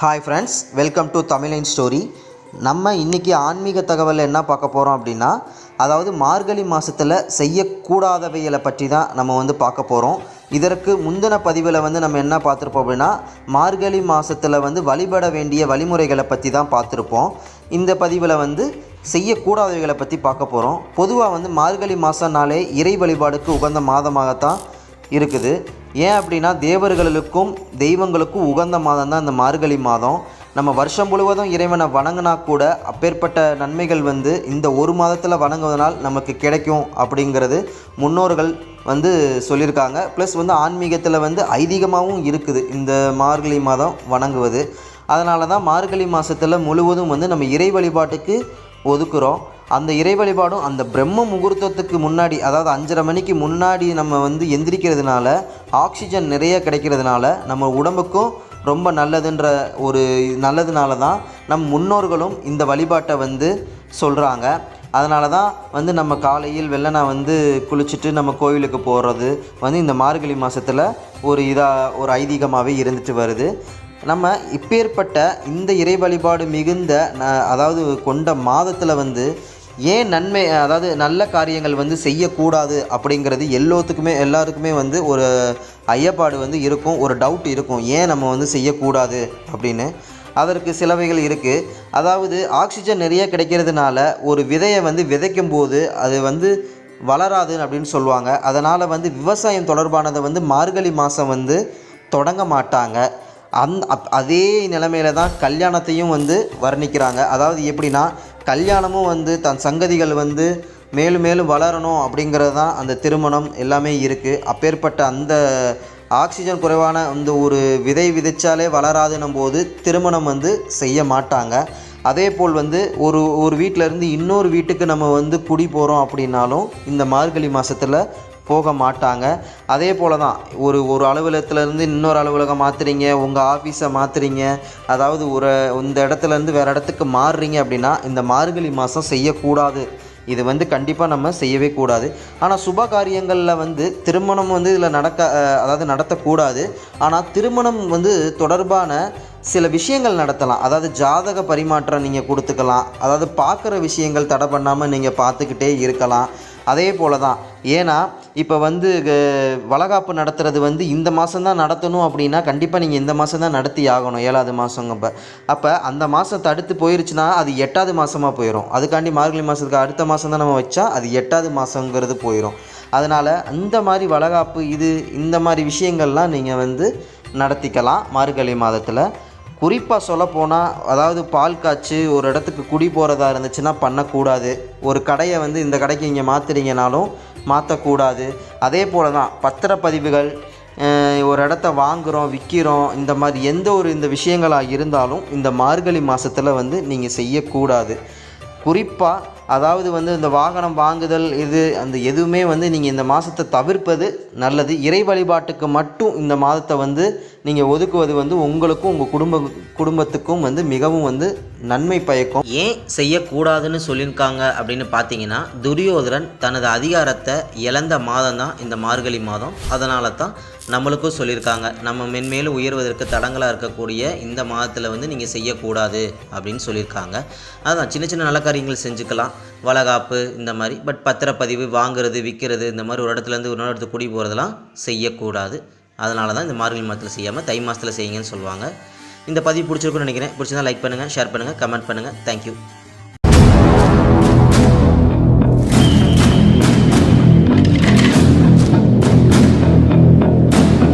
Hi friends welcome to தமிழின் story நம்ம இன்றைக்கி ஆன்மீக தகவலில் என்ன பார்க்க போகிறோம் அப்படின்னா அதாவது மார்கழி மாதத்தில் செய்யக்கூடாதவைகளை பற்றி தான் நம்ம வந்து பார்க்க போகிறோம் இதற்கு முந்தின பதிவில் வந்து நம்ம என்ன பார்த்துருப்போம் அப்படின்னா மார்கழி மாதத்தில் வந்து வழிபட வேண்டிய வழிமுறைகளை பற்றி தான் பார்த்துருப்போம். இந்த பதிவில் வந்து செய்யக்கூடாதவைகளை பற்றி பார்க்க போகிறோம் பொதுவாக வந்து மார்கழி மாதம்னாலே இறை வழிபாடுக்கு உகந்த மாதமாகத்தான் இருக்குது. ஏன் அப்படின்னா தேவர்களுக்கும் தெய்வங்களுக்கும் உகந்த மாதம் தான் இந்த மார்கழி மாதம். நம்ம வருஷம் முழுவதும் இறைவனை வணங்கினா கூட அப்பேற்பட்ட நன்மைகள் வந்து இந்த ஒரு மாதத்தில் வணங்குவதனால் நமக்கு கிடைக்கும் அப்படிங்கிறது முன்னோர்கள் வந்து சொல்லியிருக்காங்க. ப்ளஸ் வந்து ஆன்மீகத்தில் வந்து ஐதீகமாகவும் இருக்குது இந்த மார்கழி மாதம் வணங்குவது. அதனால தான் மார்கழி மாதத்தில் முழுவதும் வந்து நம்ம இறை வழிபாட்டுக்கு ஒதுக்குறோம். அந்த இறை வழிபாடும் அந்த பிரம்ம முகூர்த்தத்துக்கு முன்னாடி அதாவது அஞ்சரை மணிக்கு முன்னாடி நம்ம வந்து எந்திரிக்கிறதுனால ஆக்சிஜன் நிறைய கிடைக்கிறதுனால நம்ம உடம்புக்கும் ரொம்ப நல்லதுன்ற ஒரு நல்லதுனால தான் நம் முன்னோர்களும் இந்த வழிபாட்டை வந்து சொல்கிறாங்க அதனால தான் வந்து நம்ம காலையில் வெள்ளனா வந்து குளிச்சுட்டு நம்ம கோயிலுக்கு போகிறது வந்து இந்த மார்கழி மாதத்தில் ஒரு இதாக ஒரு ஐதீகமாகவே இருந்துட்டு வருது. நம்ம இப்பேற்பட்ட இந்த இறை வழிபாடு மிகுந்த ந- அதாவது கொண்ட மாதத்தில் வந்து ஏன் நன்மை அதாவது நல்ல காரியங்கள் வந்து செய்யக்கூடாது அப்படிங்கிறது எல்லோத்துக்குமே எல்லாருக்குமே வந்து ஒரு ஐயப்பாடு வந்து இருக்கும் ஒரு டவுட் இருக்கும். ஏன் நம்ம வந்து செய்யக்கூடாது அப்படின்னு. அதற்கு சிலவைகள் இருக்குது அதாவது ஆக்சிஜன் நிறைய கிடைக்கிறதுனால ஒரு விதையை வந்து விதைக்கும் போது அது வந்து வளராது அப்படின்னு சொல்லுவாங்க. அதனால் வந்து விவசாயம் தொடர்பானதை வந்து மார்கழி மாதம் வந்து தொடங்க மாட்டாங்க. அந் அப் அதே நிலைமையில தான் கல்யாணத்தையும் வந்து வர்ணிக்கிறாங்க. அதாவது எப்படின்னா கல்யாணமும் வந்து தன் சங்கதிகள் வந்து மேலும் மேலும் வளரணும் அப்படிங்கிறது தான் அந்த திருமணம் எல்லாமே இருக்குது அப்பேற்பட்ட அந்த ஆக்சிஜன் குறைவான அந்த ஒரு விதை விதைச்சாலே வளராதுன்னும் போது திருமணம் வந்து செய்ய மாட்டாங்க. அதே போல் வந்து ஒரு ஒரு வீட்டில் இருந்து இன்னொரு வீட்டுக்கு நம்ம வந்து குடி போகிறோம் அப்படின்னாலும் இந்த மார்கழி மாதத்தில் போக மாட்டாங்க அதே போல் தான் ஒரு ஒரு அலுவலகத்துலேருந்து இன்னொரு அலுவலகம் மாற்றுறீங்க உங்கள் ஆஃபீஸை மாற்றுறீங்க அதாவது ஒரு இந்த இடத்துலேருந்து வேறு இடத்துக்கு மாறுறீங்க அப்படின்னா இந்த மார்கழி மாதம் செய்யக்கூடாது. இது வந்து கண்டிப்பாக நம்ம செய்யவே கூடாது. ஆனால் சுப காரியங்களில் வந்து திருமணம் வந்து இதில் நடக்க அதாவது நடத்தக்கூடாது. ஆனால் திருமணம் வந்து தொடர்பான சில விஷயங்கள் நடத்தலாம். அதாவது ஜாதக பரிமாற்றம் நீங்கள் கொடுத்துக்கலாம். அதாவது பார்க்குற விஷயங்கள் தடை பண்ணாமல் நீங்கள் பார்த்துக்கிட்டே இருக்கலாம். அதே போல தான் ஏன்னா இப்போ வந்து வளகாப்பு நடத்துறது வந்து இந்த மாதம் தான் நடத்தணும் அப்படின்னா கண்டிப்பாக நீங்கள் இந்த மாதம் தான் நடத்தி ஆகணும் ஏழாவது மாதங்கப்ப அப்போ அந்த மாதம் தடுத்து போயிருச்சுன்னா அது எட்டாவது மாதமாக போயிடும் அதுக்காண்டி மார்கழி மாதத்துக்கு அடுத்த மாதம் தான் நம்ம வச்சா அது எட்டாவது மாதங்கிறது போயிடும் அதனால் அந்த மாதிரி வளகாப்பு இது இந்த மாதிரி விஷயங்கள்லாம் நீங்கள் வந்து நடத்திக்கலாம் மார்கழி மாதத்தில். குறிப்பாக சொல்லப்போனால் அதாவது பால் காய்ச்சி ஒரு இடத்துக்கு குடி போகிறதா இருந்துச்சுன்னா பண்ணக்கூடாது. ஒரு கடையை வந்து இந்த கடைக்கு இங்கே மாற்றுறீங்கனாலும் மாற்றக்கூடாது அதே போல் தான் பத்திரப்பதிவுகள் ஒரு இடத்த வாங்குகிறோம் விற்கிறோம் இந்த மாதிரி எந்த ஒரு இந்த விஷயங்களாக இருந்தாலும் இந்த மார்கழி மாதத்தில் வந்து நீங்கள் செய்யக்கூடாது. குறிப்பாக அதாவது வந்து இந்த வாகனம் வாங்குதல் இது அந்த எதுவுமே வந்து நீங்கள் இந்த மாதத்தை தவிர்ப்பது நல்லது. இறை வழிபாட்டுக்கு மட்டும் இந்த மாதத்தை வந்து நீங்கள் ஒதுக்குவது வந்து உங்களுக்கும் உங்கள் குடும்ப குடும்பத்துக்கும் வந்து மிகவும் வந்து நன்மை பயக்கும். ஏன் செய்யக்கூடாதுன்னு சொல்லியிருக்காங்க அப்படின்னு பார்த்தீங்கன்னா துரியோதரன் தனது அதிகாரத்தை இழந்த மாதம் தான் இந்த மார்கழி மாதம். அதனால தான் நம்மளுக்கும் சொல்லியிருக்காங்க நம்ம மென்மேலும் உயர்வதற்கு தடங்களாக இருக்கக்கூடிய இந்த மாதத்தில் வந்து நீங்கள் செய்யக்கூடாது அப்படின்னு சொல்லியிருக்காங்க. அதான் சின்ன சின்ன நல்ல காரியங்கள் செஞ்சுக்கலாம். வளகாப்பு இந்த மாதிரி. பட் பத்திரப்பதிவு வாங்குறது விற்கிறது இந்த மாதிரி ஒரு இடத்துலேருந்து இன்னொரு இடத்துக்கு குடி போகிறதெல்லாம் செய்யக்கூடாது. அதனால தான் இந்த மார்கழி மாதத்தில் செய்யாமல் தை மாதத்தில் செய்யுங்கன்னு சொல்லுவாங்க. இந்த பதிவு பிடிச்சிருக்குன்னு நினைக்கிறேன். பிடிச்சிருந்தா லைக் பண்ணுங்கள் ஷேர் பண்ணுங்கள் கமெண்ட் பண்ணுங்கள் தேங்க்யூ